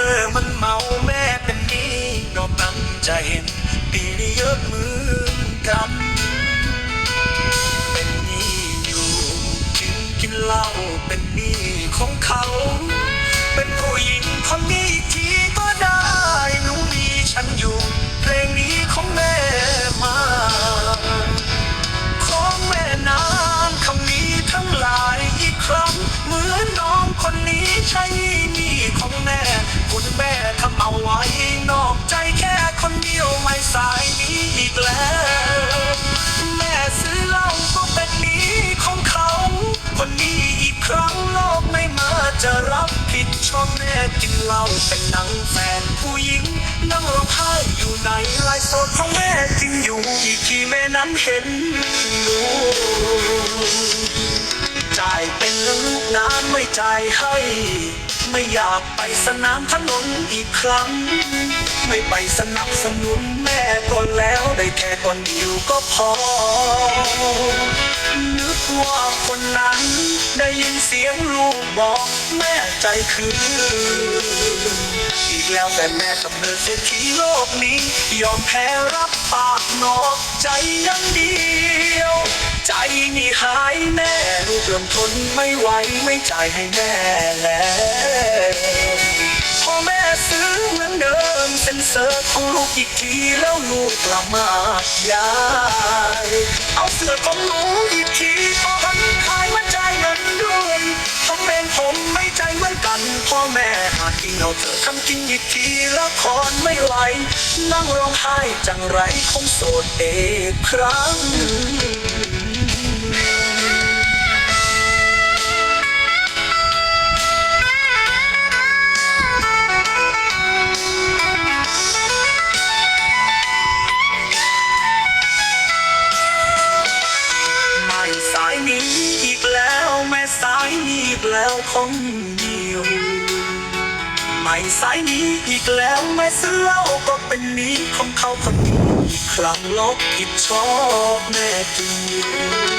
อมันเมาแม่เป็นนี้ก็ตั้งใจเห็นปีนี้เยอะมือนกันเป็นนี้อยู่จึงกินเหล้าเป็นนี้ของเขา เป็นผู้หญิงคนนี้อีกทีก็ได้หนูมีฉันอยู่เพลงนี้ของแม่มาของแม่นานคำนี้ทั้งหลายอีกครั้งเหมือนน้องคนนี้ใช่มี แม่คุณแม่ทำเอาไว้นอกใจแค่คนเดียวไม่สายนี้อีกแล้ว แม่ซื้อเหล้าก็เป็นนี้ของเขาคนนี้อีกครั้งโลกไม่มาจะรับผิดชอบแม่กินเหล้าเป็นหนังแฟนผู้หญิง นั่งร้องไห้อยู่ในไลฟ์สดของแม่จริงอยู่อีกทีแม่นั้นเห็นหนูจ่ายเป็นลูกน้ำไม่จ่ายให้ ไม่อยากไปสนามถนนอีกครั้ง ไม่ไปสนับสนุนแม่ก่อนแล้วได้แค่คนเดียวก็พอ นึกว่าคนนั้นได้ยินเสียงลูกบอกแม่ใจคืออีกแล้วแต่แม่กับเนิดเศรษฐีโลกนี้ ยอมแพ้รับปากนอกใจยังเดียว ใจนี่หายแน่ลูกเริ่มทน ไม่ไหวไม่จ่ายให้แม่แล้วพ่อแม่ซื้อเหมือนเดิมเซ็นเซอร์ของลูกอีกทีแล้วลูกกลับมายายเอาเสื้อของหนูอีกทีพอพันขายมาจ่ายเงินด้วยทำเป็นผมไม่ใจเหมือนกันพ่อแม่หากินเอาเถอทำกินอีกทีละครไม่ไหวนั่งร้องไห้จังไรคงโสดเอกครั้ง อีกแล้วคนเดียว ไม่สายนี้อีกแล้วไม่ซื้อเหล้าก็เป็นนี้ของเขาคนนี้ครั้งลบผิดชอบแม่จริง